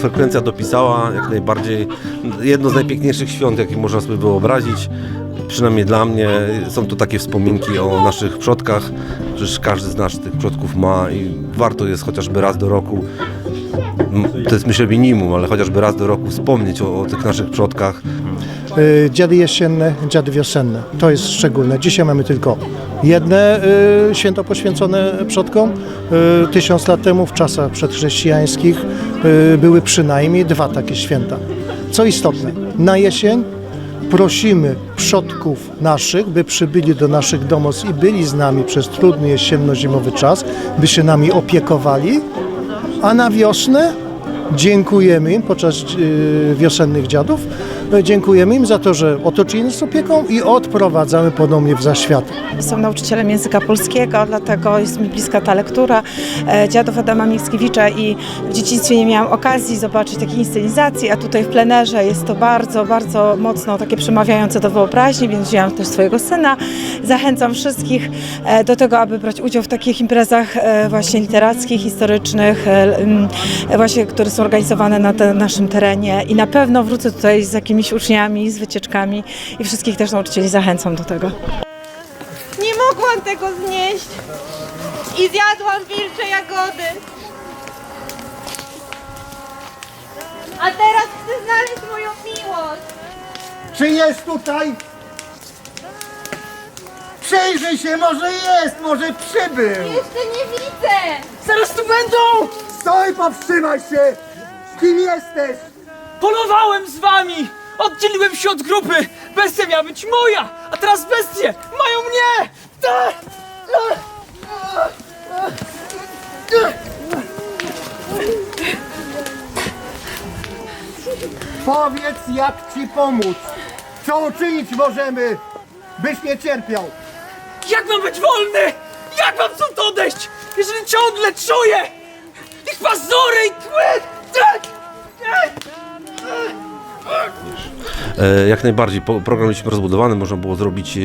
frekwencja dopisała, jak najbardziej jedno z najpiękniejszych świąt, jakie można sobie wyobrazić. Przynajmniej dla mnie są to takie wspominki o naszych przodkach. Przecież każdy z nas tych przodków ma i warto jest chociażby raz do roku, to jest myślę minimum, ale chociażby raz do roku wspomnieć o, o tych naszych przodkach. Y, Dziady jesienne, dziady wiosenne. To jest szczególne. Dzisiaj mamy tylko jedne y, święto poświęcone przodkom. Y, Tysiąc lat temu, w czasach przedchrześcijańskich, były przynajmniej dwa takie święta. Co istotne, na jesień prosimy przodków naszych, by przybyli do naszych domów i byli z nami przez trudny jesienno-zimowy czas, by się nami opiekowali, a na wiosnę dziękujemy im podczas y, wiosennych dziadów. Dziękujemy im za to, że otoczyli nas opieką i odprowadzamy ponownie w zaświat. Jestem nauczycielem języka polskiego, dlatego jest mi bliska ta lektura e, dziadów Adama Mickiewicza i w dzieciństwie nie miałam okazji zobaczyć takiej inscenizacji, a tutaj w plenerze jest to bardzo, bardzo mocno takie przemawiające do wyobraźni, więc wzięłam też swojego syna. Zachęcam wszystkich e, do tego, aby brać udział w takich imprezach e, właśnie literackich, historycznych, właśnie, które są organizowane na naszym terenie i na pewno wrócę tutaj z jakimiś uczniami, z wycieczkami i wszystkich też nauczycieli zachęcam do tego. Nie mogłam tego znieść i zjadłam wilcze jagody. A teraz chcę znaleźć moją miłość. Czy jest tutaj? Przejrzyj się, może jest, może przybył. Jeszcze nie widzę. Zaraz tu będą! Stoj, powstrzymaj się! Kim jesteś? Polowałem z wami! Oddzieliłem się od grupy! Bestia miała być moja! A teraz bestie mają mnie! Powiedz, jak ci pomóc. Co uczynić możemy, byś nie cierpiał. Jak mam być wolny? Jak mam stąd odejść? Jeżeli ciągle czuję ich pazury i kły! E, Jak najbardziej program mieliśmy rozbudowany, można było zrobić e,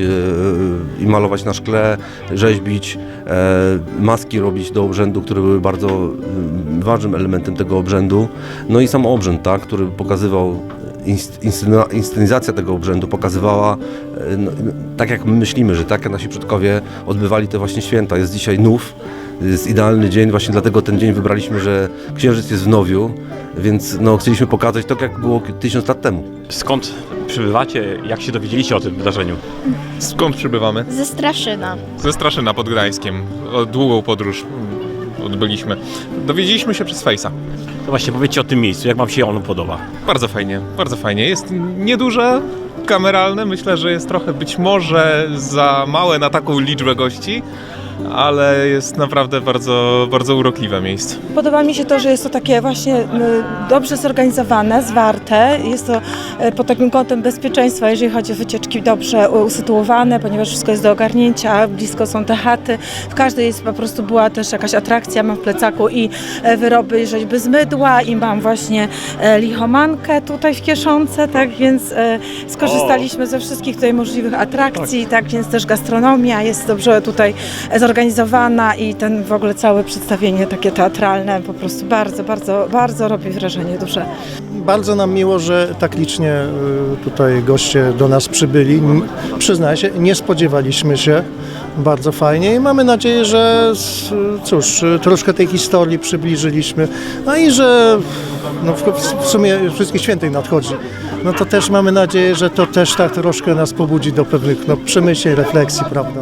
i malować na szkle, rzeźbić, e, maski robić do obrzędu, które były bardzo mm, ważnym elementem tego obrzędu. No i sam obrzęd, tak, który pokazywał, inscenizacja tego obrzędu pokazywała, e, no, tak jak my myślimy, że tak nasi przodkowie odbywali te właśnie święta. Jest dzisiaj nów, jest idealny dzień, właśnie dlatego ten dzień wybraliśmy, że księżyc jest w nowiu, więc no, chcieliśmy pokazać to, jak było tysiąc lat temu. Skąd przybywacie? Jak się dowiedzieliście o tym wydarzeniu? Skąd przybywamy? Ze Straszyna. Ze Straszyna pod Gdańskiem. O, Długą podróż mm, odbyliśmy. Dowiedzieliśmy się przez Face'a. To właśnie powiedzcie o tym miejscu, jak wam się ono podoba. Bardzo fajnie, bardzo fajnie. Jest nieduże, kameralne. Myślę, że jest trochę być może za małe na taką liczbę gości, ale jest naprawdę bardzo, bardzo urokliwe miejsce. Podoba mi się to, że jest to takie właśnie dobrze zorganizowane, zwarte. Jest to e, pod takim kątem bezpieczeństwa, jeżeli chodzi o wycieczki, dobrze usytuowane, ponieważ wszystko jest do ogarnięcia, blisko są te chaty. W każdej jest po prostu była też jakaś atrakcja. Mam w plecaku i e, wyroby rzeźby z mydła i mam właśnie e, lichomankę tutaj w Kieszonce, tak więc skorzystaliśmy ze wszystkich tutaj możliwych atrakcji, tak więc też gastronomia jest dobrze tutaj zorganizowana i ten w ogóle całe przedstawienie takie teatralne po prostu bardzo, bardzo, bardzo robi wrażenie duże. Bardzo nam miło, że tak licznie y, tutaj goście do nas przybyli. Przyznaję się, nie spodziewaliśmy się. Bardzo fajnie i mamy nadzieję, że cóż, y, troszkę tej historii przybliżyliśmy. No i że no w, w sumie wszystkich świętych nadchodzi. No to też mamy nadzieję, że to też tak troszkę nas pobudzi do pewnych no, przemyśleń, refleksji, prawda?